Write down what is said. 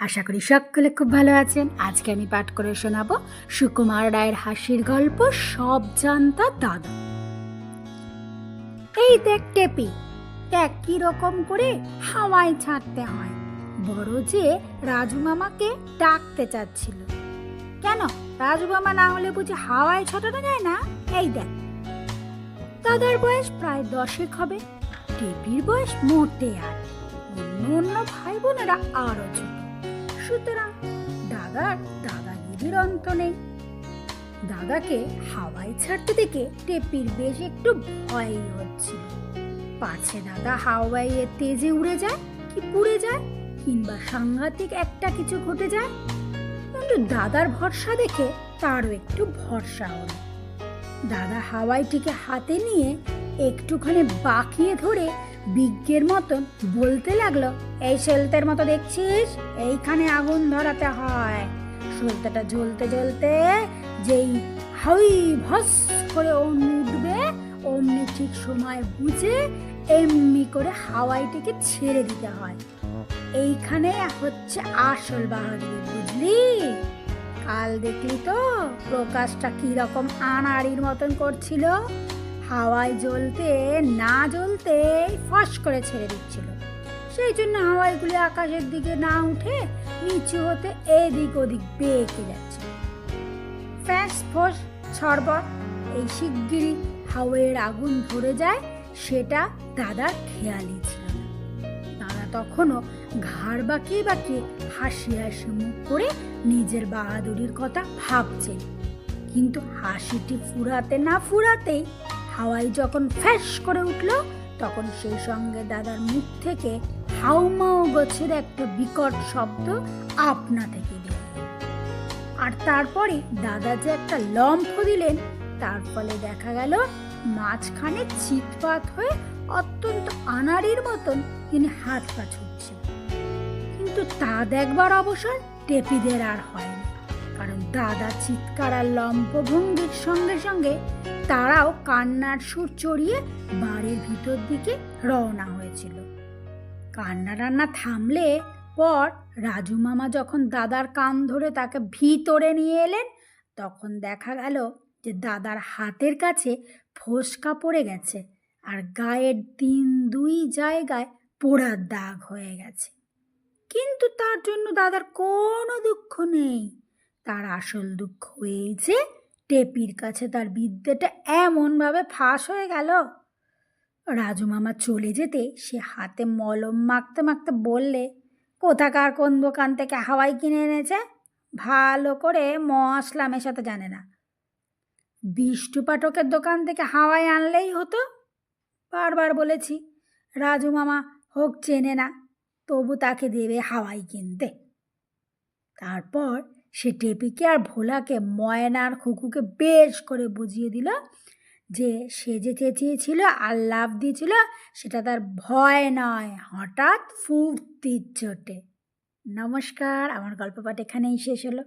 আশা করি সকলে খুব ভালো আছেন। আজকে আমি পাঠ করে শোনাবো সুকুমার রায়ের হাসির গল্প সব জানতা দাদা। এই দেখ টেপি, দেখ কি রকম করে হাওয়ায় ছাড়তে হয়। বড় যে রাজু মামাকে ডাকতে চাচ্ছিল। কেন? রাজু মামা না হলে বুঝি হাওয়ায় ছাটানো যায় না? এই দেখ। দাদার বয়স প্রায় দশেক হবে। টেপির বয়স মোটে আর। অন্য অন্য ভাই বোনেরা আরও ছোট। সুতরাং দাদার দাদাগিরির অন্ত নেই। দাদাকে হাওয়ায় ছাড়তে দেখে টেপির বেশ একটু ভয়ই হচ্ছিল। পাছে দাদা হাওয়াইয়ে তেজে উড়ে যায় কি পুড়ে যায়, কিংবা সাংঘাতিক একটা কিছু ঘটে যায়? কিন্তু দাদার ভরসা দেখে তারও একটু ভরসা হলো। দাদা হাওয়াইটিকে হাতে নিয়ে একটুখানি বাঁকিয়ে ধরে বিজ্ঞের মতন বলতে লাগল, এই সেলতের মতো দেখছিস? এইখানে আগুন ধরাতে হয়। সলতেটা জ্বলতে জ্বলতে যেই হাই ভস করে অমনি উঠবে, অমনি ঠিক সময় বুঝে এমনি করে হাওয়াইটিকে ছেড়ে দিতে হয়। এইখানে হচ্ছে আসল বাহাদুরি, বুঝলি? কাল দেখলি তো প্রকাশটা কীরকম আনাড়ির মতন করছিল। হাওয়ায় জ্বলতে, না জ্বলতে ফস করে ছেড়ে দিচ্ছিল। সেই জন্য হাওয়াইগুলি আকাশের দিকে না উঠে নিচু হতে এদিক ওদিক বেঁকে যাচ্ছে। ফ্যাস ফোস ছড়বড়, এই শিগগিরই হাওয়ের আগুন ধরে যায়, সেটা দাদার খেয়ালই ছিল দাদা তখনও ঘাড় বাঁকিয়ে বাঁকিয়ে হাসি হাসি মুখ করে নিজের বাহাদুরির কথা ভাবছেন কিন্তু হাসিটি ফুরাতে না ফুরাতেই হাওয়াই যখন ফ্যাস করে উঠল, তখন সেই সঙ্গে দাদার মুখ থেকে হাউমাউ গছের একটা বিকট শব্দ আপনা থেকে আর তারপরে দাদা যে একটা লম্ফ দিলেন, তার ফলে দেখা গেল মাঝখানে চিৎপাত হয়ে অত্যন্ত আনাড়ির মতন তিনি হাত পা ছুটছেন কিন্তু তা দেখবার অবসর টেপিদের আর হয়নি, কারণ দাদা চিৎকার আর লম্পভঙ্গির সঙ্গে সঙ্গে তারাও কান্নার সুর চড়িয়ে বাড়ির ভিতর দিকে রওনা হয়েছিল। কান্না রান্না থামলে পর রাজু মামা যখন দাদার কান ধরে তাকে ভিতরে নিয়ে এলেন, তখন দেখা গেল যে দাদার হাতের কাছে ফোসকা পড়ে গেছে আর গায়ের তিন দুই জায়গায় পোড়ার দাগ হয়ে গেছে। কিন্তু তার জন্য দাদার কোনো দুঃখ নেই। তার আসল দুঃখ যে টেপির কাছে তার বিদ্যেটা এমনভাবে ফাঁস হয়ে গেল। রাজু মামা চলে যেতে সে হাতে মলম মাখতে মাখতে বললে, কোথাকার কোন দোকান থেকে হাওয়াই কিনে এনেছে? ভালো করে মশলা মেশাতে জানে না। বিষ্টু পাঠকের দোকান থেকে হাওয়াই আনলেই হতো? বারবার বলেছি, রাজু মামা, হোক চেনে না, তবু তাকে দেবে হাওয়াই কিনতে। তারপর সে টেপিকে আর ভোলাকে ময়নার খুকুকে বেশ করে বুঝিয়ে দিল যে সে যে চেঁচিয়েছিল আর লাভ দিয়েছিল, সেটা তার ভয় নয়। হঠাৎ ফুর্তির চোটে। নমস্কার, আমার গল্প পাঠ এখানেই শেষ হলো।